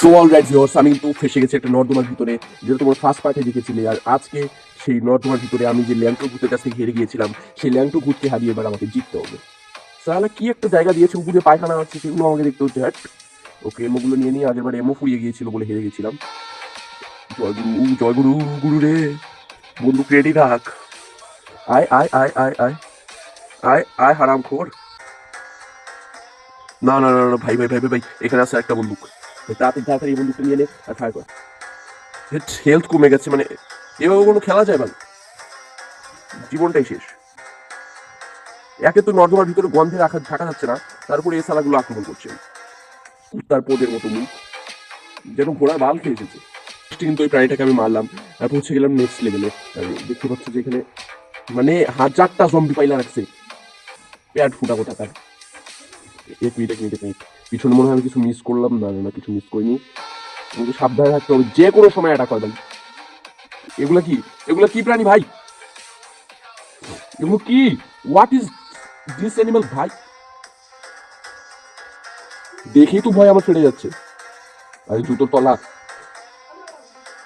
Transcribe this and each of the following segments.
So all right viewers আমি কিন্তু ফেসে গেছি একটা নর্দমার ভিতরে যেটা তোমার ফার্স্ট পার্টে দেখেছিলে আর আজকে সেই নর্দমার ভিতরে আমি যে ল্যাংটো ভূতের কাছ থেকে হেরে গিয়েছিলাম সেই ল্যাংটো ভূতকে হারিয়ে এবার আমাকে জিততে হবে। সালা কি একটা জায়গা দিয়েছে উপরে পায়খানা আছে সেগুলো আমাকে দেখতে হচ্ছে হ্যাট। ওকে এমোগুলো নিয়ে নিয়ে আগেরবার এমো ফুরিয়ে গিয়েছিল বলে হেরে গেছিলাম। জয় গুরু জয় গুরু রে বন্দুক রেডি রাখ। আয় আয় আয় আয় আয়। আয় আয় হারাম খোর না না না না ভাই ভাই ভাই ভাই, ভাই এখানে আছে একটা বন্দুক। তাড়াতাড়ি তাড়াতাড়ি বন্দুকটা নিয়ে নে আর ফায়ার কর। হেলথ কমে গেছে মানে এভাবে কোনো খেলা যায় ভাই জীবনটাই শেষ। একে তো নর্দমার ভিতরে গন্ধে রাখা থাকা যাচ্ছে না তারপরে এই সালাগুলো আক্রমণ করছে। কুত্তার পোদের মতো মুখ। যেন ঘোড়ার বাল খেয়ে এসেছে। কিন্তু ওই প্রাণীটাকে আমি মারলাম পৌঁছে গেলাম নেক্সট লেভেলে দেখতে পাচ্ছ যে এখানে মানে হাজারটা জম্বি পাইলা রাখছে প্যাড ফুটা কোথা তার এক মিনিট এক মিনিট এক মিনিট পিছনে মনে হয় আমি কিছু মিস করলাম, না না কিছু মিস করিনি। কিন্তু সাবধানে থাকতে হবে, যে কোনো সময় অ্যাটাক হয় ভাই এগুলা কি? এগুলা কি প্রাণী ভাই? এগুলো কি? হোয়াট ইজ দিস অ্যানিমাল ভাই? দেখেই তো ভয় আমার ছেড়ে যাচ্ছে। আরে জুতোর তলা।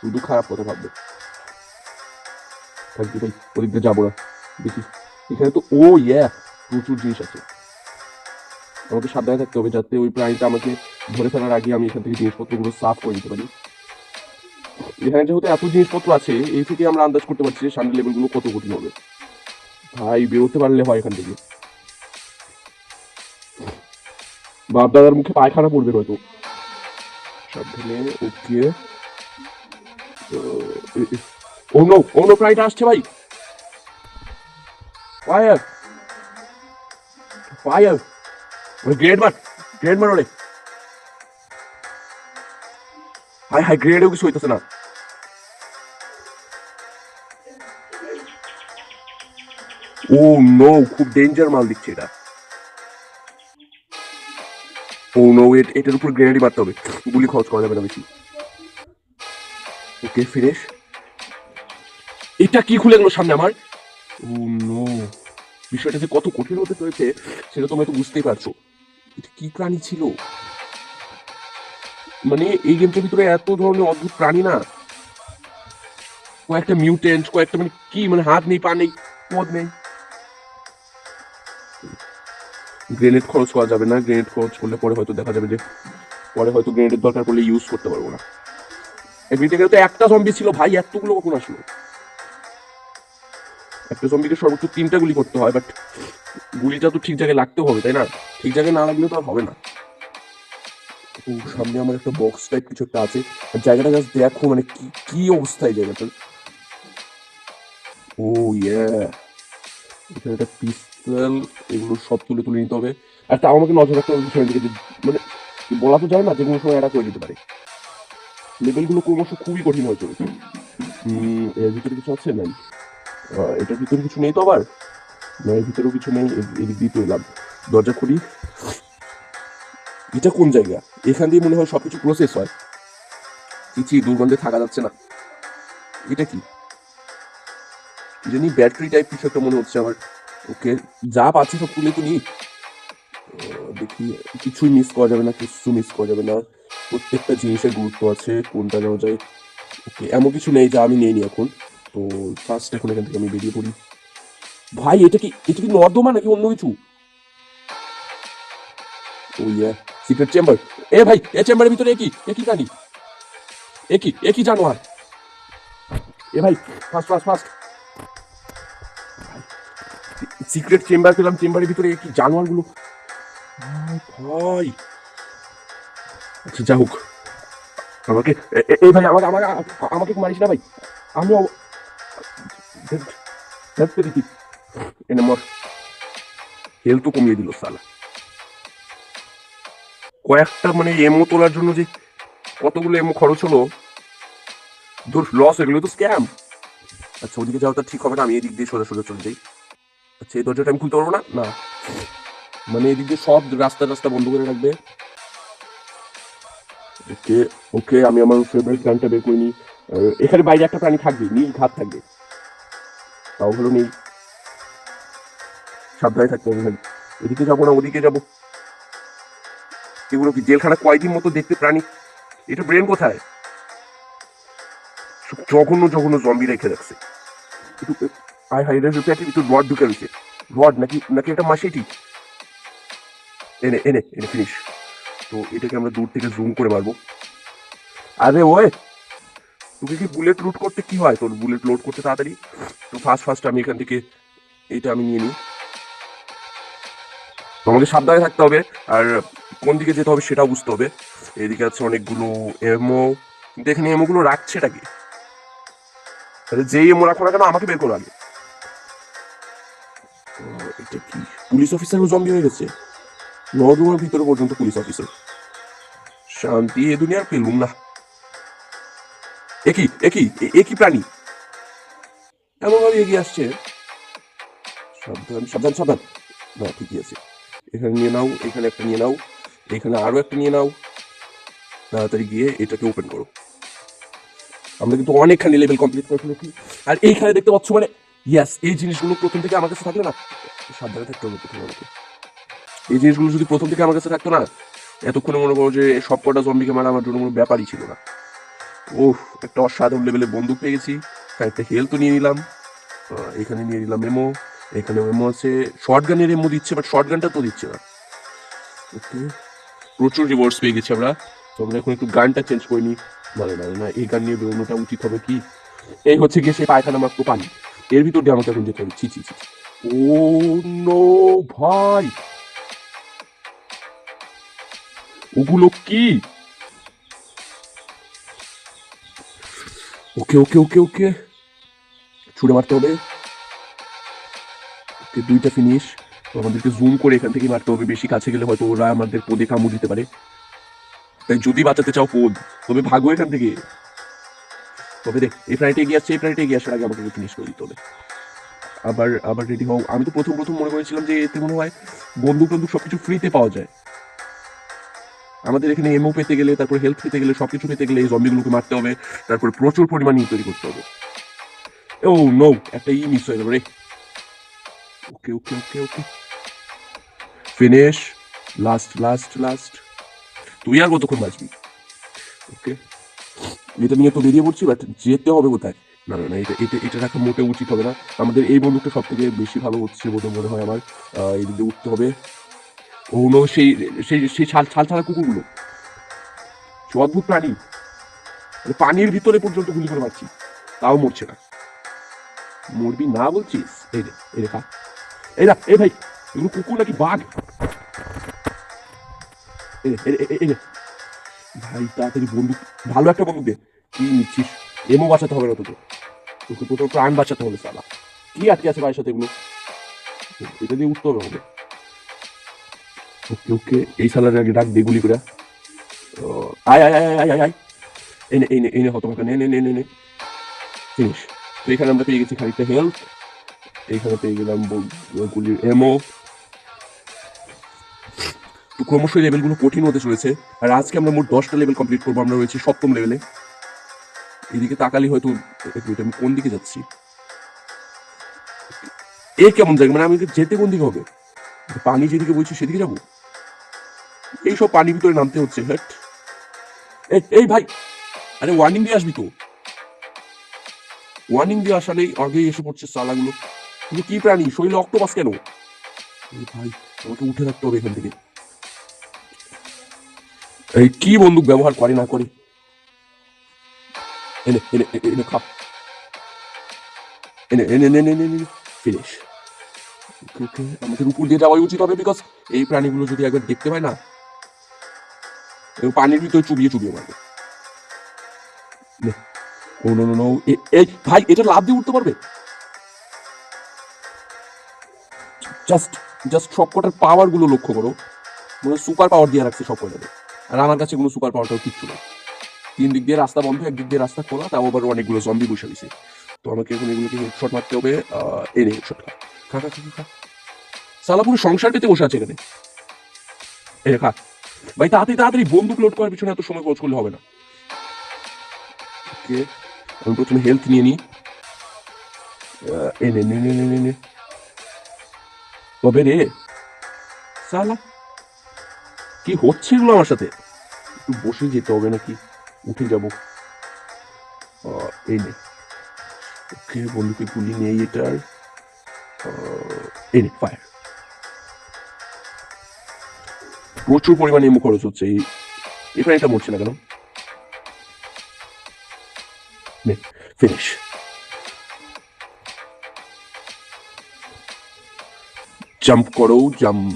শুধু খারাপ কথা ভাববে। থাকবি ভাই ওদিক দিয়ে যাব না। দেখি। এখানে তো ও ইয়া প্রচুর জিনিস আছে। আমাকে সাবধানে থাকতে হবে যাতে ওই প্রাণীটা আমাকে ধরে ফেলার আগে আমি এখান থেকে জিনিসপত্রগুলো সাফ করে নিতে পারি। এখানে যেহেতু এত জিনিসপত্র আছে এই থেকে আমরা আন্দাজ করতে পারছি সামনের লেভেলগুলো কত কঠিন হবে। ভাই, বেরোতে পারলে হয় এখান থেকে। বাপ দাদার মুখে পায়খানা পড়বে হয়তো। ওকে। আসছে ভাই। ফায়ার। ফায়ার। ওই গ্রেড মার গ্রেড মার ওরে। হাই হাই গ্রেডেও কিছু হইতেছে না। ও নো খুব ডেঞ্জার মাল দিচ্ছে এটা। ও নো এটার উপর গ্রেনেডই মারতে হবে। গুলি খরচ করা যাবে না বেশি। ওকে ফিনিশ এটা কি খুলে গেল সামনে আমার? ও নো বিষয়টা যে কত কঠিন হতে চলেছে, সেটা তোমরা তো বুঝতেই পারছ। এটা কি প্রাণী ছিল? মানে এই গেমটার ভিতরে এত ধরনের অদ্ভুত প্রাণী না? কয়েকটা মিউটেন্ট কয়েকটা মানে কি মানে হাত নেই, পা নেই পদ নেই? গ্রেনেড খরচ করা যাবে না গ্রেনেড খরচ করলে পরে হয়তো দেখা যাবে যে, পরে হয়তো গ্রেনেডের দরকার পড়লে ইউজ করতে পারব না। এমনিতে তো একটা জম্বি ছিল, ভাই, এতগুলো কখন আসলো? একটা জম্বিকে সর্বোচ্চ তিনটা গুলি করতে হয় বাট গুলিটা তো ঠিক জায়গায় লাগতে হবে, তাই না? ঠিক জায়গায় না লাগলে তো আর হবে না। সামনে আমার একটা বক্স টাইপ কিছু একটা আছে। জায়গাটা জাস্ট দেখো মানে কি কি অবস্থায় জায়গাটা ও ইয়ে একটা পিস্তল এগুলো সব তুলে তুলে নিতে হবে। আর তাও আমাকে নজর রাখতে হবে পিছনের দিকে মানে বলা তো যায় না যে কোনো সময় এটা করে দিতে পারে। লেভেলগুলো ক্রমশ খুবই কঠিন হয়ে চলেছে। এর ভিতরে কিছু আছে? নাই। এটার ভিতরে কিছু নেই তো আবার? এর ভিতরেও কিছু নেই এদিক দিয়ে তো এলাম দরজা খুলি। এটা কোন জায়গা? এখান দিয়ে মনে হয় সবকিছু প্রসেস হয়। চিচি দুর্গন্ধে থাকা যাচ্ছে না। এটা কি? জানি ব্যাটারি টাইপ কিছু একটা মনে হচ্ছে আমার। ওকে যা পাচ্ছি সব তুলে তুলি আহ, দেখি কিছুই মিস করা যাবে না কিছু মিস করা যাবে না। প্রত্যেকটা জিনিসের গুরুত্ব আছে কোনটা নেওয়া যায়। ওকে এমন কিছু নেই যা আমি নেইনি এখন। তো ফার্স্ট এখন এখান থেকে আমি বেরিয়ে পড়ি। ভাই এটা কি এটা কি নর্দমা নাকি অন্য কিছু ও ইয়া সিক্রেট চেম্বার এ ভাই এ চেম্বারের ভিতরে একই একই কানি একই একই জানোয়ার এ ভাই fast fast fast secret chamber পেলাম চেম্বারের ভিতরে কি জানোয়ারগুলো ভাই, আচ্ছা যা হোক আমাকে এই ভাই আমাকে আমাকে আমাকে মারিস না ভাই আমি এনে মর হেলথ কমিয়ে দিল সালা কয়েকটা মানে এমও তোলার জন্য যে কতগুলো এমও খরচ হলো, ধর লস এগুলো তো স্ক্যাম আচ্ছা ওদিকে যাওয়াটা ঠিক হবে না, আমি এদিক দিয়ে সোজা সোজা চলে যাই। আচ্ছা এই দরজাটা আমি খুলতে পারব না? না। মানে এদিক দিয়ে সব রাস্তা রাস্তা বন্ধ করে রাখবে। ওকে ওকে, আমি আমার ফেভারিট গানটা বের করে নিই। এখানে বাইরে একটা প্রাণী থাকবে, নীল ঘাত থাকবে। তাও হলো নেই সাবধানে থাকতে হবে ভাই। এদিকে যাব না, ওদিকে যাব। এগুলো কি জেলখানা কয়দিন মতো দেখতে প্রাণী? এটা ব্রেন কোথায়? জঘন্য জঘন্য জম্বি রেখে রাখছে একটু আই হাই রেস একটু একটু রড ঢুকে রয়েছে। রড নাকি নাকি এটা মাসেটি এনে এনে এনে ফিনিশ তো এটাকে আমরা দূর থেকে জুম করে মারবো। আরে ওয়ে তোকে কি বুলেট লুট করতে কি হয়? তোর বুলেট লোড করতে তাড়াতাড়ি। তো ফার্স্ট ফার্স্ট আমি এখান থেকে, এটা আমি নিয়ে নিই। তো আমাকে সাবধানে থাকতে হবে, আর কোন দিকে যেতে হবে সেটাও বুঝতে হবে। এদিকে আছে অনেকগুলো এমও কিন্তু এখানে এমওগুলো রাখছে এটা কি? তাহলে যেই এমও রাখো না কেন, আমাকে বের করো আগে। এটা কি? পুলিশ অফিসারও জম্বি হয়ে গেছে? নররুমের ভিতরে পর্যন্ত পুলিশ অফিসার। শান্তি, এ দুনিয়ার পেলুম না। একই একই একই প্রাণী। এমন ভাবে এগিয়ে আসছে। সাবধান সাবধান সাবধান। না, ঠিকই আছে। এখানে নিয়ে নাও, এখানে একটা নিয়ে নাও, এখানে আরও একটা নিয়ে নাও। তাড়াতাড়ি গিয়ে এটাকে ওপেন করো। আমরা কিন্তু অনেকখানি লেভেল কমপ্লিট করে ফেলেছি। আর এইখানে দেখতে পাচ্ছ মানে ইয়াস এই জিনিসগুলো প্রথম থেকে আমার কাছে থাকলে না, সাবধানে থাকতে হবে প্রথমে আমাকে। এই জিনিসগুলো যদি প্রথম থেকে আমার কাছে থাকতো না, এতক্ষণে মনে করো যে সব কটা জম্বিকে মারা আমার জন্য কোনো ব্যাপারই ছিল না। ওহ একটা অসাধারণ লেভেলের বন্দুক পেয়ে গেছি। একটা হেলথও নিয়ে নিলাম। এখানে নিয়ে নিলাম এমো এখানে এমো আছে শর্ট গান গানের এমো দিচ্ছে বাট শর্ট গানটা তো দিচ্ছে না। ওকে প্রচুর রিওয়ার্ডস পেয়ে গেছি আমরা। তো আমরা এখন একটু গানটা চেঞ্জ করে নিই। মানে না না, এই গান নিয়ে বেরোনোটা উচিত হবে কি? এই হচ্ছে গিয়ে সেই পায়খানা মাত্র পানি। এর ভিতর দিয়ে আমাকে এখন যেতে হবে। ছি ছি ছি। ও নো ভাই! ওগুলো কি? ওকে ওকে ওকে ওকে। ছুড়ে মারতে হবে। দুইটা ফিনিশ তো আমাদেরকে জুম করে এখান থেকে মারতে হবে। বেশি কাছে গেলে হয়তো ওরা আমাদের পদে কামড় দিতে পারে। তাই যদি বাঁচাতে চাও পদ তবে ভাগো এখান থেকে। তবে দেখ এই প্রাণীটা এগিয়ে আসছে এই প্রাণীটা এগিয়ে আসার আগে আমাকে ফিনিশ করে দিতে হবে। আবার আবার রেডি হও। আমি তো প্রথম প্রথম মনে করেছিলাম যে এতে মনে হয় বন্দুক, টন্দুক সবকিছু ফ্রিতে পাওয়া যায়। আমাদের এখানে এমও পেতে গেলে, তারপর হেলথ পেতে গেলে, সবকিছু পেতে গেলে এই জম্বিগুলোকে মারতে হবে। তারপর প্রচুর পরিমাণ ই তৈরি করতে হবে। ও নো একটা ই মিস হয়ে গেল রে। Okay okay okay okay finish last last last তুই আর কতক্ষণ বাঁচবি ওকে এটা নিয়ে তো বেরিয়ে পড়ছি বাট যেতে হবে কোথায়? না না না, এটা এটা এটা রাখা মোটে উচিত হবে না। আমাদের এই বন্দুকটা সব থেকে বেশি ভালো হচ্ছে বলে মনে হয় আমার। এই দিকে উঠতে হবে। ও নো সেই সেই সেই ছাল ছাল ছাড়া কুকুরগুলো। সে অদ্ভুত প্রাণী। মানে পানির ভিতরে পর্যন্ত গুলি করে মারছি। তাও মরছে না। মরবি না বলছিস? এই রে এই রে খা। এই না, এই ভাই, এগুলো কুকুর নাকি বাঘ। ভাই, তাড়াতাড়ি বন্দুক, ভালো একটা বন্দুক দে। কি নিচ্ছিস? এমও বাঁচাতে হবে না তোকে। তোকে তোর প্রাণ বাঁচাতে হবে সালা কি আটকে আছে ভাইয়ের সাথে এগুলো? এটা দিয়ে উঠতে হবে আমাকে। ওকে ওকে, এই সালার আগে ডাক দিয়ে গুলি করে। আয় আয় আয় আয় আয় আয়। এনে এনে এনে হতো নে নে নে নে ফিনিশ। তো এখানে আমরা পেয়ে গেছি খানিকটা হেলথ এইখানে পেয়ে গেলাম গুলির এমও তো ক্রমশ লেভেলগুলো কঠিন হতে চলেছে। আর আজকে আমরা মোট দশটা লেভেল কমপ্লিট করব, আমরা রয়েছি সপ্তম লেভেলে এদিকে তাকালি হয়তো আমি কোন দিকে যাচ্ছি? এ কেমন জায়গা মানে আমি যেতে কোন দিকে হবে? পানি যেদিকে বলছি সেদিকে যাব? এইসব পানির ভিতরে নামতে হচ্ছে হ্যাট এই ভাই, আরে ওয়ার্নিং দিয়ে আসবি তো? ওয়ার্নিং দিয়ে আসালেই আগেই এসে পড়ছে সালাগুলো। কিন্তু কি প্রাণী? শরীরে অক্টোপাস কেন? ভাই, আমাকে উঠে থাকতে হবে এখান থেকে। এই কি বন্দুক ব্যবহার করে না করে? এনে এনে এনে খা। এনে এনে এনে এনে এনে ফিনিশ। ওকে আমাদের দিয়ে যাওয়াই উচিত হবে বিকজ এই প্রাণীগুলো যদি একবার দেখতে পায় না পানির ভিতরে চুবিয়ে চুবিয়ে মারবে। ও, নো নো এই ভাই, এটা লাভ দিয়ে উঠতে পারবে? জাস্ট জাস্ট সবকটার পাওয়ারগুলো লক্ষ্য করো। মানে সুপার পাওয়ার দিয়ে রাখছে সব কটাতে আর আমার কাছে কোনো সুপার পাওয়ারটাও কিচ্ছু নেই। তিন দিক দিয়ে রাস্তা বন্ধ একদিক দিয়ে রাস্তা খোলা তাও আবার অনেকগুলো জম্বি বসে দিছে তো আমাকে এখন এগুলোকে হেডশট মারতে হবে নে হেডশট খা। খা খা খা সালা পুরো সংসার পেতে বসে আছে এখানে। এই খা। ভাই তাড়াতাড়ি তাড়াতাড়ি বন্দুক লোড করার পিছনে এত সময় খরচ করলে হবে না। ওকে আমি প্রথমে হেলথ নিয়ে নিই। আহ, এই নে নে নে নে নে নে তবে রে, সালা, কি হচ্ছে এগুলো আমার সাথে? একটু বসে যেতে হবে নাকি? উঠে যাব। এই নে। ওকে বন্দুকের গুলি নেই এটার এই নে ফায়ার প্রচুর পরিমাণে এমু খরচ হচ্ছে। এই, এখানে এটা মরছে না কেন? নে ফিনিশ জাম্প করো জাম্প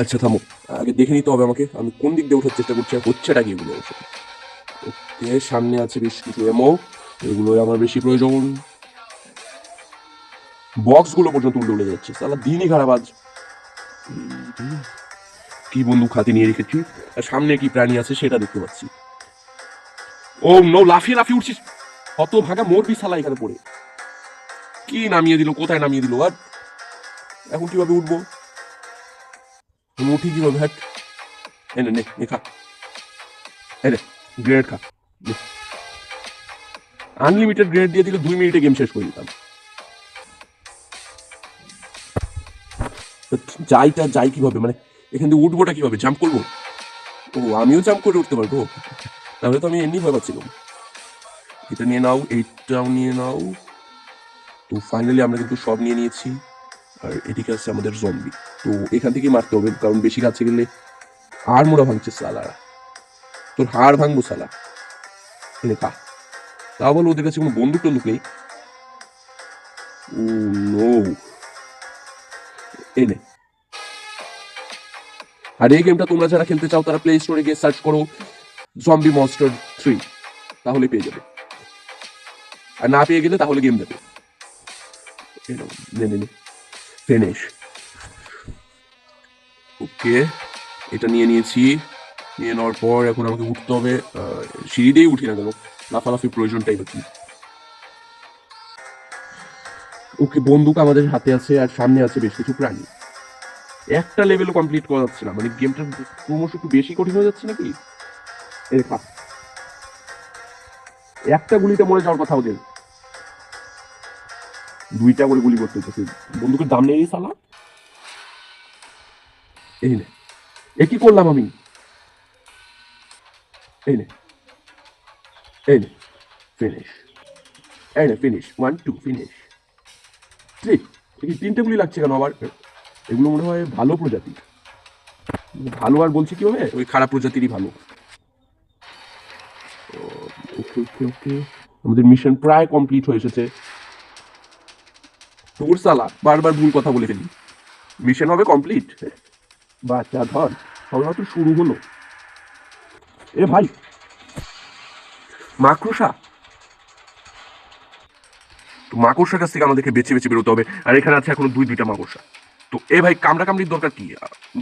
আচ্ছা থামো। আগে দেখে নিতে হবে আমাকে। আমি কোন দিক দিয়ে ওঠার চেষ্টা করছি আর হচ্ছেটা কি এগুলো? ওকে, সামনে আছে বেশ কিছু এমো এগুলো আমার বেশি প্রয়োজন। বক্সগুলো পর্যন্ত উল্টে উল্টে যাচ্ছে। সালা, দিনই খারাপ আজ। কি বন্দুক হাতে নিয়ে রেখেছি? আর সামনে কি প্রাণী আছে সেটা দেখতে পাচ্ছি। ও নো, লাফিয়ে লাফিয়ে উঠছিস। কত ভাগা মরবি সালা এখানে পড়ে। কি নামিয়ে দিল? কোথায় নামিয়ে দিল? আর এখন কীভাবে উঠবো? আমি উঠি কীভাবে? হ্যাট এনে নে নে খা। এনে গ্রেড খা। আনলিমিটেড গ্রেড দিয়ে দিলে দুই মিনিটে গেম শেষ করে দিতাম। যাইটা, যাই কীভাবে মানে এখান থেকে উঠবোটা কীভাবে? জাম্প করব? ও, আমিও জাম্প করে উঠতে পারব। তাহলে তো আমি এমনি ভয় পাচ্ছিলাম। এটা নিয়ে নাও, এইটাও নিয়ে নাও। তো ফাইনালি আমরা কিন্তু সব নিয়ে নিয়েছি। আর এদিকে আছে আমাদের জম্বি তো এখান থেকেই মারতে হবে, কারণ বেশি কাছে গেলে আর মোড়া ভাঙছে সালা। তোর হাড় ভাঙবো সালা। এনে খা। তাও বলো ওদের কাছে কোনো বন্দুক টন্দুক নেই? Oh no. এনে আর এই গেমটা তোমরা যারা খেলতে চাও, তারা প্লে স্টোরে গিয়ে সার্চ করো জম্বি মনস্টার থ্রি তাহলে পেয়ে যাবে। আর না পেয়ে গেলে তাহলে গেম দেবে। নে নে নে। ফিনিশ ওকে এটা নিয়ে নিয়েছি। নিয়ে নেওয়ার পর এখন আমাকে উঠতে হবে সিঁড়ি দিয়েই উঠি না কেন? লাফালাফি প্রয়োজনটাই হচ্ছে ওকে, বন্দুক আমাদের হাতে আছে আর সামনে আছে বেশ কিছু প্রাণী। একটা লেভেলও কমপ্লিট করা যাচ্ছে না মানে গেমটা ক্রমশ একটু বেশি কঠিন হয়ে যাচ্ছে নাকি? একটা গুলিতে মরে যাওয়ার কথা ওদের। দুইটা করে গুলি করতে হচ্ছে বন্দুকের দাম নেই সালা এই নে। এ কি করলাম আমি? এই নে। এই নে। ফিনিশ এই নে finish one two finish three তিনটে গুলি লাগছে কেন আবার? এগুলো মনে হয় ভালো প্রজাতি। ভালো আর বলছি কীভাবে ওই খারাপ প্রজাতিরই ভালো। ওকে ওকে ওকে আমাদের মিশন প্রায় কমপ্লিট হয়ে এসেছে। তোর সালা, বারবার ভুল কথা বলে ফেলি। মিশন হবে কমপ্লিট বাচ্চা, ধর, সবে মাত্র শুরু হলো। এ ভাই, মাকড়সা। তো মাকড়সার কাছ থেকে আমাদেরকে বেছে বেছে বেরোতে হবে, আর এখানে আছে এখনও দুই, দুইটা মাকড়সা। তো এ ভাই, কামড়া কামড়ির দরকার কি?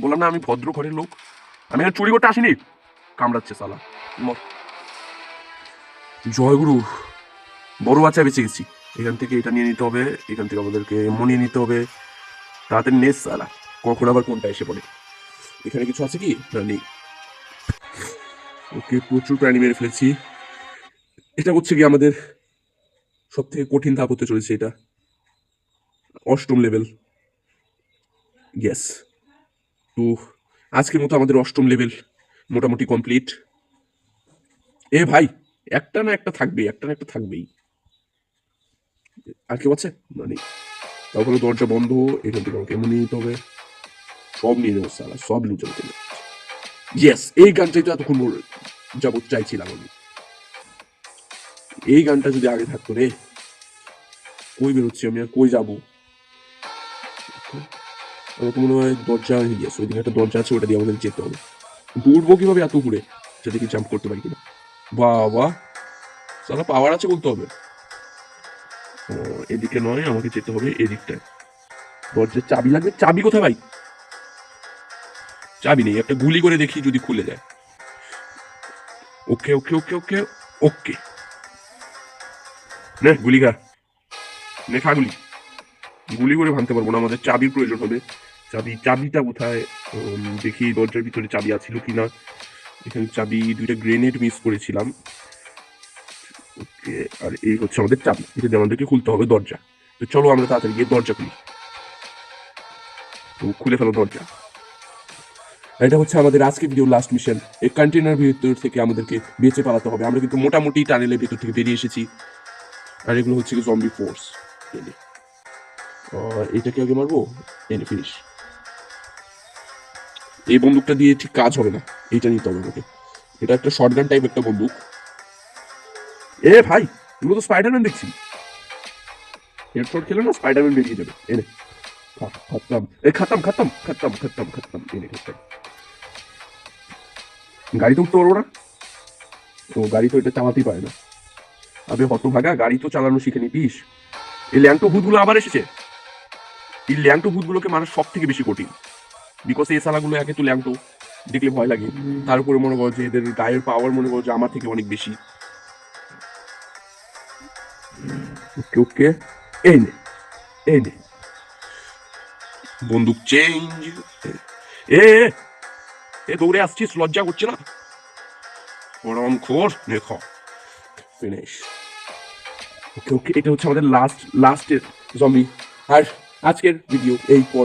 বললাম না আমি ভদ্র ঘরের লোক। আমি এখানে চুরি করতে আসিনি। কামড়াচ্ছে সালা। জয়গুরু, বড় বাচ্চা বেঁচে গেছি। এখান থেকে এটা নিয়ে নিতে হবে, এখান থেকে আমাদেরকে এমন নিয়ে নিতে হবে। তাড়াতাড়ি নেস সালা, কখন আবার কোনটা এসে পড়ে। এখানে কিছু আছে কি? না, নেই। ওকে, প্রচুর প্রাণী মেরে ফেলেছি। এটা হচ্ছে কি আমাদের সব থেকে কঠিন ধাপ হতে চলেছে এটা। অষ্টম লেভেল গ্যাস তো, আজকের মতো আমাদের অষ্টম লেভেল মোটামুটি কমপ্লিট এ ভাই, একটা না একটা থাকবেই, একটা না একটা থাকবেই। আর কেউ আছে? না নেই। দরজা বন্ধ, এখান থেকে আমাকে এমন নিয়ে নিতে হবে। সব নিয়ে নেব, সালা, সব নিয়ে যাব ইয়েস এই গানটাই তো এতক্ষণ যাবত চাইছিলাম আমি। এই গানটা যদি আগে থাকতো রে, কই বেরোচ্ছি আমি আর কই যাব? আমার তো মনে হয় দরজা ইয়েস ওইদিকে একটা দরজা আছে, ওটা দিয়ে আমাদের যেতে হবে। উঠবো কীভাবে এত উপরে সেটা কি জাম্প করতে পারি কিনা? বাবা, সালা পাওয়ার আছে বলতে হবে। এদিকে নয়, আমাকে যেতে হবে এদিকটায়। দরজার চাবি লাগবে? চাবি কোথায় ভাই? চাবি নেই, একটা গুলি করে দেখি যদি খুলে যায়। ওকে ওকে ওকে ওকে ওকে। নে, গুলি খা। নে, খা গুলি। গুলি করে ভাঙতে পারব না, আমাদের চাবির প্রয়োজন হবে। চাবি, চাবিটা কোথায়? দেখি দরজার ভিতরে চাবি আছিল কিনা। এখানে চাবি, দুইটা গ্রেনেড মিস করেছিলাম। আর এই হচ্ছে আমাদের চাবি এটা আমাদেরকে খুলতে হবে দরজা। তো চলো আমরা তাড়াতাড়ি গিয়ে দরজা খুলি। তো খুলে ফেলো দরজা। এটা হচ্ছে আমাদের আজকে ভিডিও লাস্ট মিশন এই কন্টেনার ভিতর থেকে আমাদেরকে বেঁচে পালাতে হবে। আমরা কিন্তু মোটামুটি টানেলের ভিতর থেকে বেরিয়ে এসেছি। আর এগুলো হচ্ছে জম্বি ফোর্স এটাকে আগে মারবো? এনে ফিনিশ এই বন্দুকটা দিয়ে ঠিক কাজ হবে না। এটা নিতে হবে আমাকে। এটা একটা শর্টগান টাইপ একটা বন্দুক। এ ভাই এগুলো তো স্পাইডারম্যান দেখছি হেডশট খেলে না স্পাইডারম্যান বেরিয়ে যাবে। এনে খতম। এ, খতম খতম খতম খতম খতম। এনে খতম। গাড়িতে উঠতে পারব না। ও গাড়ি তো এটা চালাতেই পারে না। আবে হতভাগা, গাড়ি তো চালানো শিখে নিতিস এই ল্যাংটো ভূতগুলো আবার এসেছে। এই ল্যাংটো ভূতগুলোকে মানুষ সব থেকে বেশি কঠিন। বিকজ এই সালাগুলো একে তো ল্যাংটো। দেখলে ভয় লাগে। তার উপরে মনে করো যে এদের গায়ের পাওয়ার মনে করো যে আমার থেকে অনেক বেশি। ওকে এই নে এই নে বন্দুক চেঞ্জ এ এ, দৌড়ে আসছিস লজ্জা করছে না? ওরম খোর দেখ ফিনিশ ওকে ওকে এটা হচ্ছে আমাদের লাস্ট লাস্টের জমি আর আজকের ভিডিও এই পর